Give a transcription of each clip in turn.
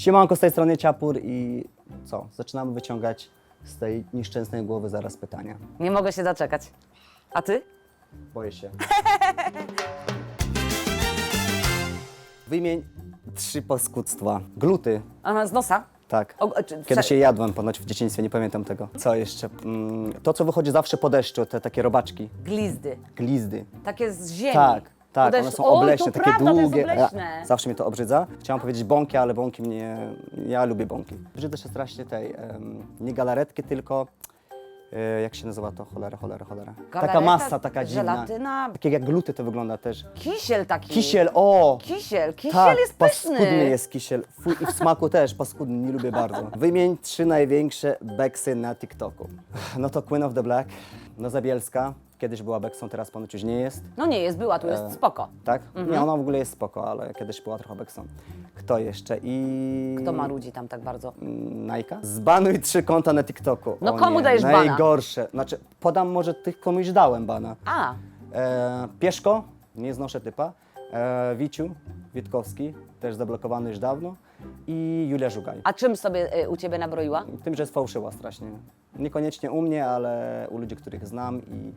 Siemanko, z tej strony Ciapur i co? Zaczynamy wyciągać z tej nieszczęsnej głowy zaraz pytania. Nie mogę się doczekać. A ty? Boję się. Wymień trzy paskudztwa. Gluty, Aha, z nosa? tak. O, a czy- Kiedyś prze- je jadłem ponoć w dzieciństwie, nie pamiętam tego. Co jeszcze? Mm, To, co wychodzi zawsze po deszczu, te takie robaczki, Glizdy. glizdy. Takie z ziemi. Tak, tak, Podesz- one są o, obleśne, to takie prawda, długie. Obleśne. Zawsze mnie to obrzydza. Chciałam powiedzieć bąki, ale bąki mnie... Ja lubię bąki. Brzydzę się strasznie tej, em, nie galaretki, tylko... e, jak się nazywa to? Cholera, cholera, cholera. taka Galaretka, masa, taka dziwna. żelatyna. Takie jak gluty to wygląda też. Kisiel taki. Kisiel, o! Kisiel. Kisiel tak, jest pyszny. paskudny jest kisiel. Fuj, I w smaku też paskudny, nie lubię bardzo. Wymień trzy największe beksy na TikToku. No to Queen of the Black, no Zabielska. Kiedyś była beksą, teraz ponoć już nie jest. No nie jest, była, tu jest E, spoko. Tak? Mhm. Nie, ona w ogóle jest spoko, ale kiedyś była trochę beksą. Kto jeszcze? I... Kto ma ludzi tam tak bardzo? Najka? Zbanuj trzy konta na TikToku. No komu dajesz bana? Najgorsze. Znaczy, podam może tych, komuś dałem bana. A, E, Pieszko, nie znoszę typa. E, Wiciu, Witkowski, też zablokowany już dawno. I Julia Żugaj. a czym sobie y, u ciebie nabroiła? Tym, że sfałszyła strasznie. Niekoniecznie u mnie, ale u ludzi, których znam i,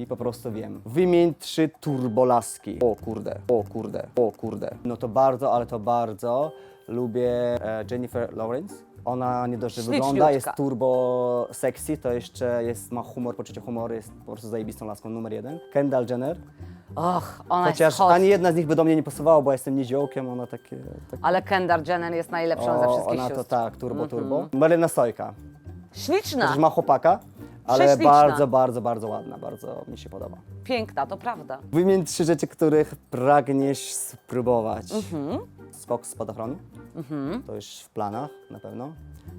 i po prostu wiem. Wymień trzy turbolaski. O kurde, o kurde, o kurde. No to bardzo, ale to bardzo lubię e, Jennifer Lawrence. Ona nie dość, że wygląda, jest turbo sexy, to jeszcze jest, ma humor, poczucie humoru, jest po prostu zajebistą laską numer jeden. Kendall Jenner. Och, ona Chociaż jest hot. ani jedna z nich by do mnie nie pasowała, bo ja jestem niziołkiem, ona takie... takie Ale Kendall Jenner jest najlepszą ze o, wszystkich ona to sióstr. tak, turbo, turbo. Marlena Sojka. Śliczna, ma chłopaka, ale Prześliczna. bardzo, bardzo, bardzo ładna, bardzo mi się podoba. piękna, to prawda. Wymień trzy rzeczy, których pragniesz spróbować. Mhm. Skok z spadochronu, to już w planach na pewno.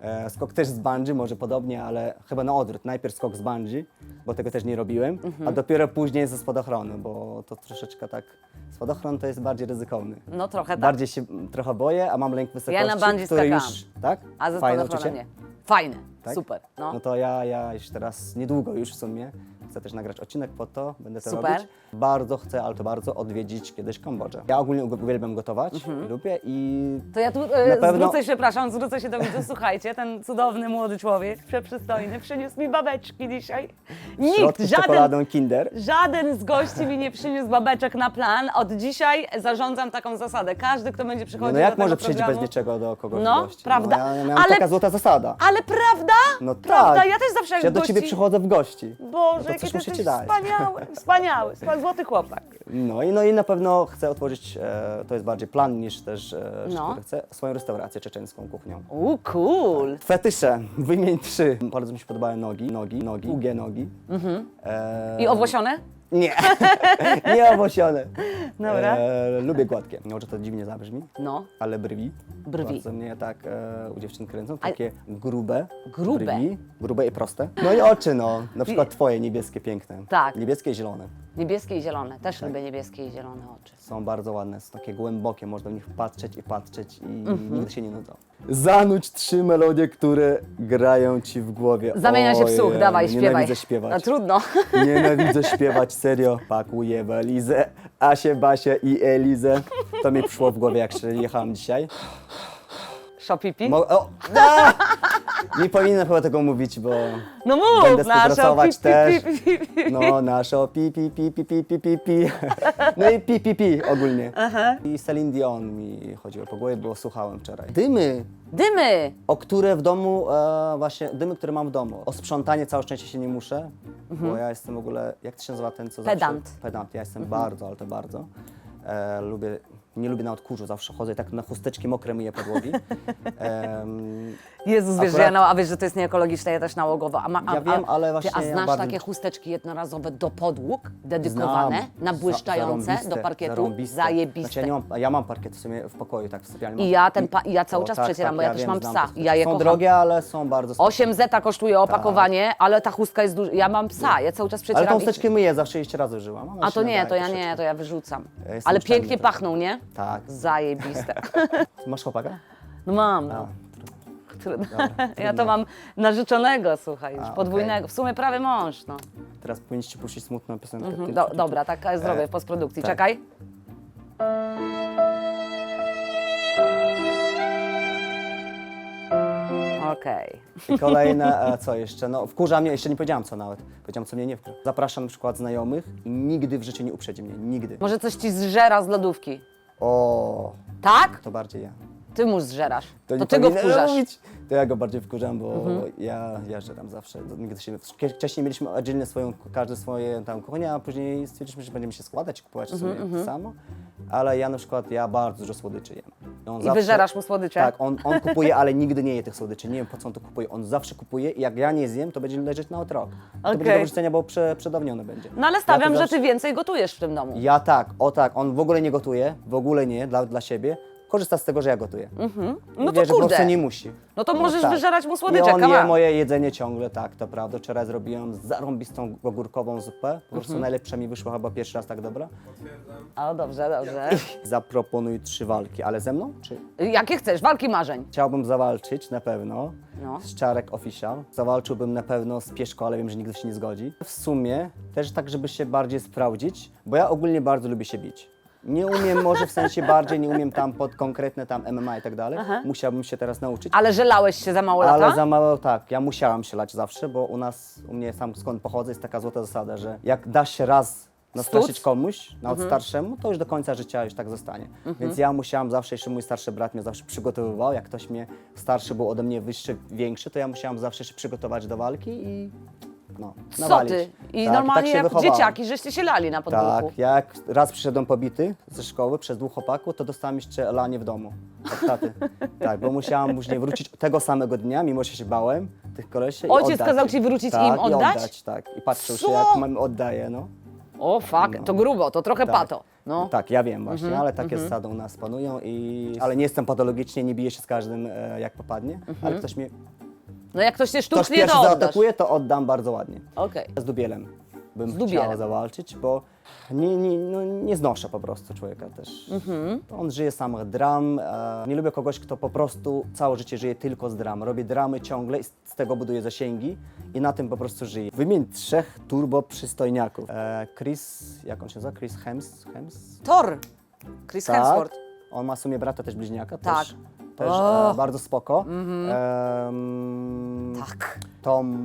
E, skok też z bungee, może podobnie, ale chyba na odwrót. Najpierw skok z bungee, bo tego też nie robiłem, Mhm. a dopiero później ze spadochronu, bo to troszeczkę tak... Spadochron to jest bardziej ryzykowny. No trochę tak. Bardziej się trochę boję, a mam lęk wysokości, na bungee który skakałam. już... Tak? A ze Fajne spadochronem uczucie? nie. Fajne, Tak? super. No. No to ja, ja już teraz niedługo już w sumie chcę też nagrać odcinek po to, będę to Super. robić. Bardzo chcę, ale to bardzo odwiedzić kiedyś Kambodżę. Ja ogólnie uwielbiam gotować, Mhm. lubię i To ja tu e, pewno- zwrócę się, przepraszam, zwrócę się do widzów. Słuchajcie, ten cudowny młody człowiek, przeprzystojny, przyniósł mi babeczki dzisiaj. w Nikt, środku z żaden, czekoladą Kinder. żaden z gości mi nie przyniósł babeczek na plan. Od dzisiaj zarządzam taką zasadę. Każdy, kto będzie przychodził no jak tego może przyjść programu, bez niczego do kogoś No, w gości? prawda. No, ja, miałem Ale- taka złota zasada. Ale prawda? No Prawda, tak. ja też zawsze jak Ja do gości... ciebie przychodzę w gości. Boże, No coś ty muszę jesteś ci dać. wspaniały, wspaniały, wspaniały, złoty chłopak. No i, no i na pewno chcę otworzyć, e, to jest bardziej plan niż też, e, No. który chcę, swoją restaurację czeczeńską kuchnią. U, cool. Fetysze, wymień trzy. Bardzo mi się podobają nogi, nogi, nogi, długie nogi. E, I owłosione? Nie, nie owłosione. Dobra. E, lubię gładkie. Może to dziwnie zabrzmi, No. ale brwi. Brwi. Bardzo mnie tak e, u dziewczyn kręcą. Takie grube. Grube? Brwi, grube i proste. No i oczy, no. Na przykład twoje niebieskie, piękne. Tak. Niebieskie i zielone. Niebieskie i zielone. Też Tak. lubię niebieskie i zielone oczy. Są bardzo ładne, są takie głębokie, można w nich patrzeć i patrzeć i Mhm. nigdy się nie nudzą. Zanudź trzy melodie, które grają ci w głowie. Zamienia się w słuch, Ojej, dawaj, śpiewaj. Nienawidzę śpiewać. No trudno. Nienawidzę śpiewać, serio. Pakuję walizę, Asię, Basię i Elizę. To mi przyszło w głowie, jak się jechałem dzisiaj. Szopipi? Mo- o, a! Nie powinienem chyba tego mówić, bo No będę mów, nasza współpracować pi, pi, też. pi, pi, pi. No, naszo pi, pi, pi, pi, pi, pi, pi, pi. No i pi, pi, pi ogólnie. I Celine Dion mi chodziło po głowie, bo słuchałem wczoraj. Dymy, Dymy! o które w domu, e, właśnie, dymy, które mam w domu. O sprzątanie całe szczęście się nie muszę, bo ja jestem w ogóle, jak to się nazywa ten, co Pedant. zawsze... Pedant. Ja jestem bardzo, ale to bardzo. E, lubię, nie lubię na odkurzu, zawsze chodzę i tak na chusteczki mokre myję podłogi. Em, Jezus, wiesz, że ja a wiesz, że to jest nieekologiczne, ja też nałogowo. A, ma, a, Ja wiem, a, ale ty, właśnie A ja znasz bardzo- takie chusteczki jednorazowe do podłóg, dedykowane, Znam. na błyszczające Zarąbiste, do parkietu? zarąbiste. Zajebiste. Znaczy, ja, mam, ja mam parkiet w sumie w pokoju, tak w sypialni. I mam. ja ten pa- ja cały O, czas tak, przecieram, tak, bo ja też mam znam psa ja je Są kocham. drogie, ale są bardzo spoko. 8 zeta kosztuje opakowanie, ale ta chustka jest duża. Ja mam psa, ja cały czas Tak. Ale przecieram. tą i- chusteczkę myję, zawsze jeszcze razy użyłam. Ona A to nie, to ja nie, to ja wyrzucam. Ja Ale pięknie pachną, nie? Tak. Zajebiste. Masz chłopaka? No mam, no. Który... dobra, Ja trudno. to mam narzeczonego, słuchaj, już A, podwójnego. W sumie prawie mąż, no. Teraz powinniście puścić smutną piosenkę. Mhm, Do, dobra, tak zrobię E, w postprodukcji. tak. Czekaj. Okej. I kolejne, e, co jeszcze? No, wkurza mnie, jeszcze nie powiedziałam co nawet. Powiedziałam, co mnie nie wkurza. Zapraszam na przykład znajomych i nigdy w życiu nie uprzedzi mnie. Nigdy. Może coś ci zżera z lodówki. O, Tak? to bardziej ja. Ty mu zżerasz. To, nie ty go powinienem wkurzasz. mówić. To ja go bardziej wkurzam, bo Mhm. ja, ja żeram zawsze. Nigdy się, wcześniej mieliśmy oddzielnie swoją, każdy swoje tam kuchnię, a później stwierdziliśmy, że będziemy się składać, kupować Mhm, sobie samo. Ale ja na przykład, ja bardzo dużo słodyczy jem. On I wyżerasz mu słodycze? Tak, on, on kupuje, ale nigdy nie je tych słodyczy. Nie wiem po co on to kupuje. On zawsze kupuje i jak ja nie zjem, to będzie leżeć na rok. To będzie do wyrzucenia, bo prze, przedawnione będzie. No ale stawiam, to że ty więcej gotujesz w tym domu. Ja tak, o tak, on w ogóle nie gotuje, w ogóle nie, dla, dla siebie. Korzysta z tego, że ja gotuję. No I to wie, że po kurde. prostu nie musi. No to możesz tak. wyżerać mu słodycze, I on come je on. moje jedzenie ciągle, tak, to prawda. Wczoraj zrobiłem zarąbistą ogórkową zupę. Po prostu Mhm. najlepsza mi wyszła chyba pierwszy raz tak dobra. O, dobrze, dobrze. Zaproponuj trzy walki, ale ze mną? Czy Jakie chcesz? Walki marzeń. chciałbym zawalczyć na pewno No. z Czarek Official. Zawalczyłbym na pewno z Pieszko, ale wiem, że nigdy się nie zgodzi. W sumie też tak, żeby się bardziej sprawdzić, bo ja ogólnie bardzo lubię się bić. Nie umiem może w sensie bardziej, nie umiem tam pod konkretne tam MMA i tak dalej. Musiałbym się teraz nauczyć. Ale żelałeś się za mało lata? Ale za mało tak, ja musiałam się lać zawsze, bo u nas, u mnie sam skąd pochodzę, jest taka złota zasada, że jak da się raz nastraszyć komuś, nawet starszemu, to już do końca życia już tak zostanie. Więc ja musiałam zawsze, jeszcze mój starszy brat mnie zawsze przygotowywał, jak ktoś mnie starszy był ode mnie wyższy, większy, to ja musiałam zawsze się przygotować do walki i no, Co nawalić. ty? I Tak, normalnie tak się jak wychowałem. dzieciaki, żeście się lali na podwórku. Tak, jak raz przyszedłem pobity ze szkoły przez dwóch chłopaków, to dostałem jeszcze lanie w domu od taty. Tak, bo musiałam później wrócić tego samego dnia, mimo że się bałem tych kolesie i Ojciec oddać kazał ci wrócić i tak, im oddać? I oddać? Tak, i patrzył Co? się jak mam oddaję, no. O fuck, to grubo, to trochę Tak. pato. No. Tak, ja wiem właśnie, Mhm, ale takie zasady u nas panują i... Ale nie jestem patologicznie, nie biję się z każdym e, jak popadnie, Mhm. ale ktoś mnie... no jak ktoś cię Ktoś sztucznie, pierwszy to oddasz. zaatakuje, to oddam bardzo ładnie. Okej. Z Dubielem bym Z Dubielem. chciała zawalczyć, bo nie, nie, no, nie znoszę po prostu człowieka też. Mhm. On żyje samych dram. E, nie lubię kogoś, kto po prostu całe życie żyje tylko z dram. Robi dramy ciągle i z z tego buduje zasięgi i na tym po prostu żyje. Wymień trzech turbo przystojniaków. E, Chris, jak on się nazywa? Chris Hems? Hems? Thor. Chris Hemsworth. On ma w sumie brata też bliźniaka. Tak. Też, też O. Mhm. e, bardzo spoko. Em, Tak. Tom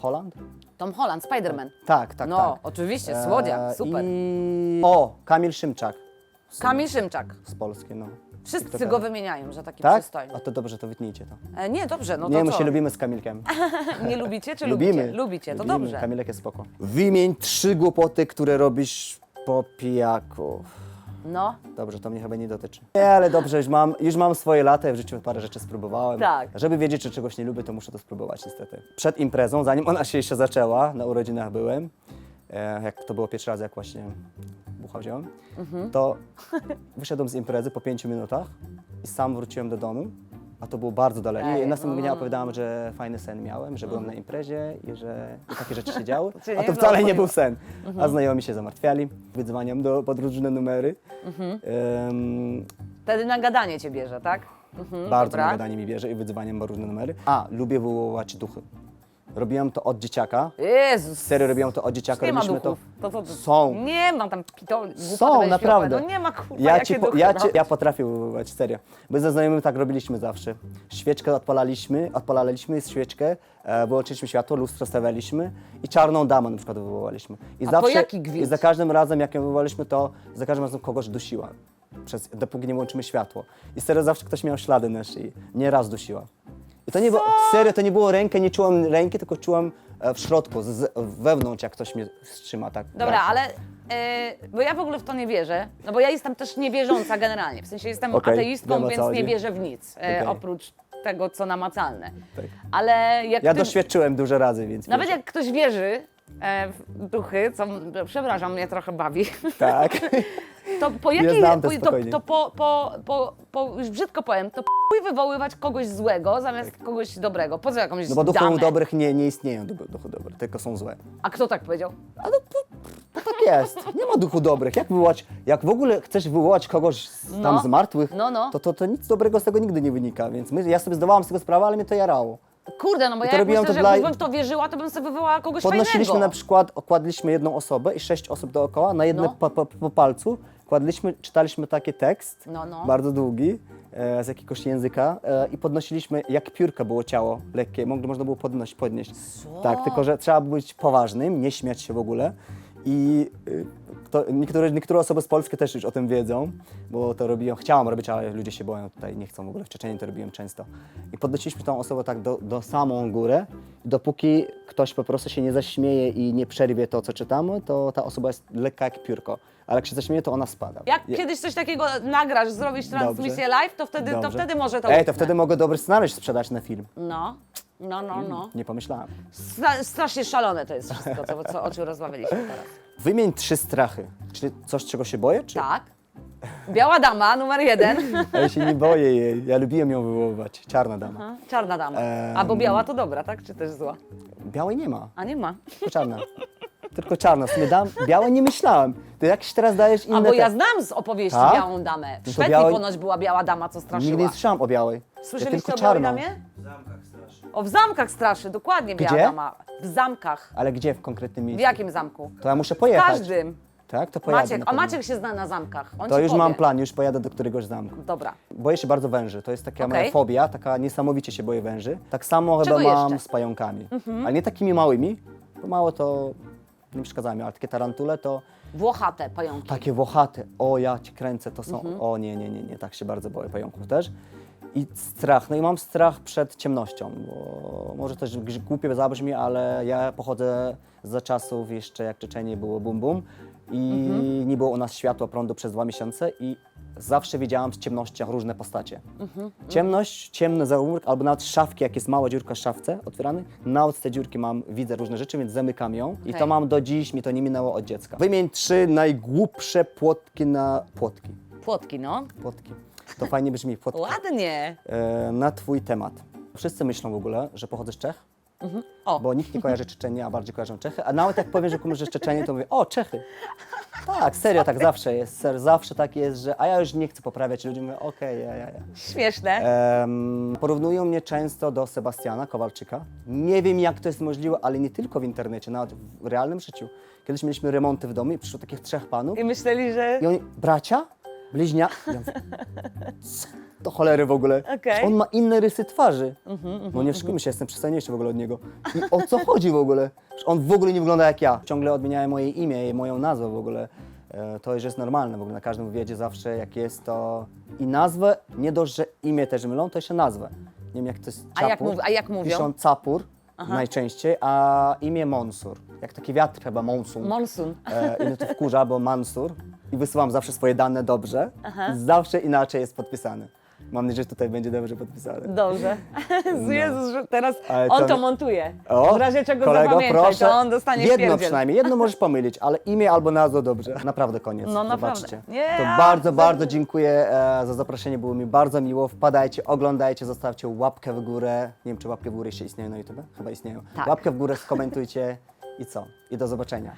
Holland? Tom Holland, Spider-Man. Tak, tak, No, tak. oczywiście, słodziak, E, super. I... O, Kamil Szymczak Kamil Szymczak. z Polski, no. Wszyscy go wymieniają, że taki Tak? przystojny. A to dobrze, to wytnijcie to. E, nie, dobrze, no to nie, my co? się lubimy z Kamilkiem. Nie lubicie czy Lubimy. lubicie? Lubicie, to Lubimy. dobrze. Kamilek jest spoko. Wymień trzy głupoty, które robisz po pijaku. No, Dobrze, to mnie chyba nie dotyczy. Nie, ale dobrze, już mam, już mam swoje lata i w życiu parę rzeczy spróbowałem. Tak. Żeby wiedzieć, że czegoś nie lubię, to muszę to spróbować niestety. Przed imprezą, zanim ona się jeszcze zaczęła, na urodzinach byłem, e, jak to było pierwszy raz, jak właśnie bucha wziąłem, Mhm. to wyszedłem z imprezy po pięciu minutach i sam wróciłem do domu, a to było bardzo daleko. Ej, I następnego dnia mm. opowiadałem, że fajny sen miałem, że byłem na imprezie i że i takie rzeczy się działy, a nie to wcale nie był sen. Mhm. A znajomi się zamartwiali, wydzwaniam do, pod różne numery. Mhm. Em, wtedy na gadanie cię bierze, tak? Mhm, bardzo dobra. na gadanie mi wierzy i wydzwaniam po różne numery. A, lubię wywoływać duchy. Robiłem to od dzieciaka. Jezus. Serio robiłem to od dzieciaka. Nie ma Robiliśmy duchów. to. To, to, to, Są. Nie mam tam pitol, Są, naprawdę. No nie ma kurwa, Ja, jakie ci po, duchy, ja, no. ci, ja potrafię wywoływać, serio. My ze znajomymi tak robiliśmy zawsze. Świeczkę odpalaliśmy, odpalaliśmy świeczkę, e, wyłączyliśmy światło, lustro stawialiśmy i czarną damę na przykład wywołaliśmy. I A po jaki gwint? I za każdym razem, jak ją wywołaliśmy, to za każdym razem kogoś dusiła. Przez, dopóki nie włączymy światło. I serio zawsze ktoś miał ślady na szyi. Nie raz dusiła. I to nie było, serio, to nie było rękę, nie czułam ręki, tylko czułam e, w środku, z, z, wewnątrz, jak ktoś mnie trzyma tak. Dobra, ręką. ale e, bo ja w ogóle w to nie wierzę, no bo ja jestem też niewierząca generalnie, w sensie jestem Okej, ateistką, wiem, o co więc nie chodzi. wierzę w nic, e, Okej. oprócz tego, co namacalne. Tak. Ale jak Ja ty, doświadczyłem dużo razy, więc nawet jak ktoś wierzy e, duchy, co przepraszam, mnie trochę bawi, Tak. to po jakiej, znam to po, to, spokojnie. to po, po, po, po, już brzydko powiem, to chuj wywoływać kogoś złego zamiast kogoś dobrego. Po co jakąś No bo duchów damę? dobrych nie, nie istnieją, duchy, duchy dobre, tylko są złe. A kto tak powiedział? A no, to, to tak jest. Nie ma duchu dobrych. Jak wywołać, jak w ogóle chcesz wywołać kogoś z, tam No. z martwych, No, no. To, to, to nic dobrego z tego nigdy nie wynika. Więc my, ja sobie zdawałam z tego sprawę, ale mnie to jarało. Kurde, no bo I ja to jak robiłam myślę, to że dla- jakbym w to wierzyła, to bym sobie wywołała kogoś Podnosiliśmy fajnego. na przykład, okładliśmy jedną osobę i sześć osób dookoła na jedne No. po, po, po palcu. kładliśmy, czytaliśmy taki tekst, No, no. bardzo długi, e, z jakiegoś języka e, i podnosiliśmy, jak piórka było ciało lekkie, Mogli- można było podnosić, podnieść. Tak, tylko że trzeba być poważnym, nie śmiać się w ogóle. I y, to, niektóre, niektóre osoby z Polski też już o tym wiedzą, bo to robiłem, chciałam robić, ale ludzie się boją tutaj, nie chcą w ogóle. W Czeczeniu to robiłem często. I podnosiliśmy tą osobę tak do, do samą górę. Dopóki ktoś po prostu się nie zaśmieje i nie przerwie to, co czytamy, to ta osoba jest lekka jak piórko. Ale jak się zaśmieje, to ona spada. Jak Je- kiedyś coś takiego nagrasz, zrobisz transmisję live, to wtedy, to Dobrze. wtedy może to Ej, to wtedy mogę dobry scenariusz sprzedać na film. No, no, no, no. Nie pomyślałem. Stra- strasznie szalone to jest wszystko, co, co, o czym rozmawialiśmy teraz. Wymień trzy strachy. Czyli coś, czego się boję? Czy... Tak. Biała dama, numer jeden. Ja się nie boję jej. Ja lubiłem ją wywoływać. Czarna dama. Aha, Czarna dama. Em. Albo biała to dobra, tak? Czy też zła? Białej nie ma. A nie ma. Tylko czarna. Tylko czarna. W sumie dam, białej nie myślałem. Ty jakiś teraz dajesz inne... A bo te- ja znam z opowieści Tak? Białą Damę. W to Szwecji białej- ponoć była Biała Dama, co straszyła. Nigdy nie słyszałam o białej. ja Słyszeliście tylko o Białej czarną. Damie? O, w zamkach straszy, dokładnie Biała Gdzie? Dama. W zamkach. Ale gdzie w konkretnym W miejscu? jakim zamku? To ja muszę W pojechać. każdym. Tak? To pojadę Maciek, na a pewno. Maciek się zna na zamkach. On To ci już powie. mam plan, już pojadę do któregoś zamku. Dobra. Boję się bardzo węży, to jest taka Okej. moja fobia, taka niesamowicie się boję węży. Tak samo Czego chyba mam jeszcze? Mhm. z pająkami, ale nie takimi małymi, bo małe to nie przeszkadzają mi, ale takie tarantule to Włochate pająki. takie włochate, o ja ci kręcę, to są, Mhm. o nie, nie, nie, nie, tak się bardzo boję pająków też. I strach, no i mam strach przed ciemnością, bo może też głupie zabrzmi, ale ja pochodzę za czasów jeszcze jak Czeczenie było bum bum i Mhm. nie było u nas światła, prądu przez dwa miesiące i zawsze widziałam w ciemnościach różne postacie. Mhm, Ciemność, ciemny zaułek, albo nawet szafki, jak jest mała dziurka w szafce otwierany, nawet z tej dziurki mam, widzę różne rzeczy, więc zamykam ją i Okej. to mam do dziś, mi to nie minęło od dziecka. Wymień trzy najgłupsze płotki na... płotki, Płotki, no. płotki. To fajnie brzmi, płotki. Ładnie. E, na twój temat. Wszyscy myślą w ogóle, że pochodzę z Czech, O, bo nikt nie kojarzy Czeczenia, a bardziej kojarzą Czechy, a nawet jak powiem, że komuś, że z Czeczenia, to mówię, o, Czechy. Tak, serio, tak zawsze jest, ser, zawsze tak jest, że, a ja już nie chcę poprawiać ludzi, mówię, okej, ja, ja, ja. śmieszne. Em, porównują mnie często do Sebastiana Kowalczyka. Nie wiem, jak to jest możliwe, ale nie tylko w internecie, nawet w realnym życiu. Kiedyś mieliśmy remonty w domu i przyszło takich trzech panów I myśleli, że... i oni, bracia? Bliźnia? Ja mówię, co do cholery w ogóle? Okej. On ma inne rysy twarzy. no nie oszukujmy się, jestem przystojniejszy w ogóle od niego. I o co chodzi w ogóle? Przecież on w ogóle nie wygląda jak ja. Ciągle odmieniałem moje imię i moją nazwę w ogóle. E, To już jest normalne w ogóle, na każdym wywiadzie zawsze jak jest to i nazwę, nie dość, że imię też mylą, to jeszcze nazwę. Nie wiem jak to jest A Czapur. jak mów- a jak mówią? Piszą Capur najczęściej, a imię Monsur. Jak taki wiatr chyba Monsun. Monsun. E, I mnie to wkurza, bo Mansur. I wysyłam zawsze swoje dane dobrze. I zawsze inaczej jest podpisany. Mam nadzieję, że tutaj będzie dobrze podpisane. Dobrze. Jezus, że teraz No. Ale on to- to montuje. O, w razie czego kolego, zapamiętaj, proszę. to on dostanie Jedno wpierdziel. przynajmniej, jedno możesz pomylić, ale imię albo nazwę dobrze. Naprawdę koniec. No, naprawdę. Zobaczcie. Nie, to bardzo, bardzo dziękuję e, za zaproszenie. Było mi bardzo miło. Wpadajcie, oglądajcie, zostawcie łapkę w górę. Nie wiem, czy łapkę w górę jeszcze istnieją na YouTube? Chyba istnieją. Tak. Łapkę w górę, skomentujcie i co? I do zobaczenia.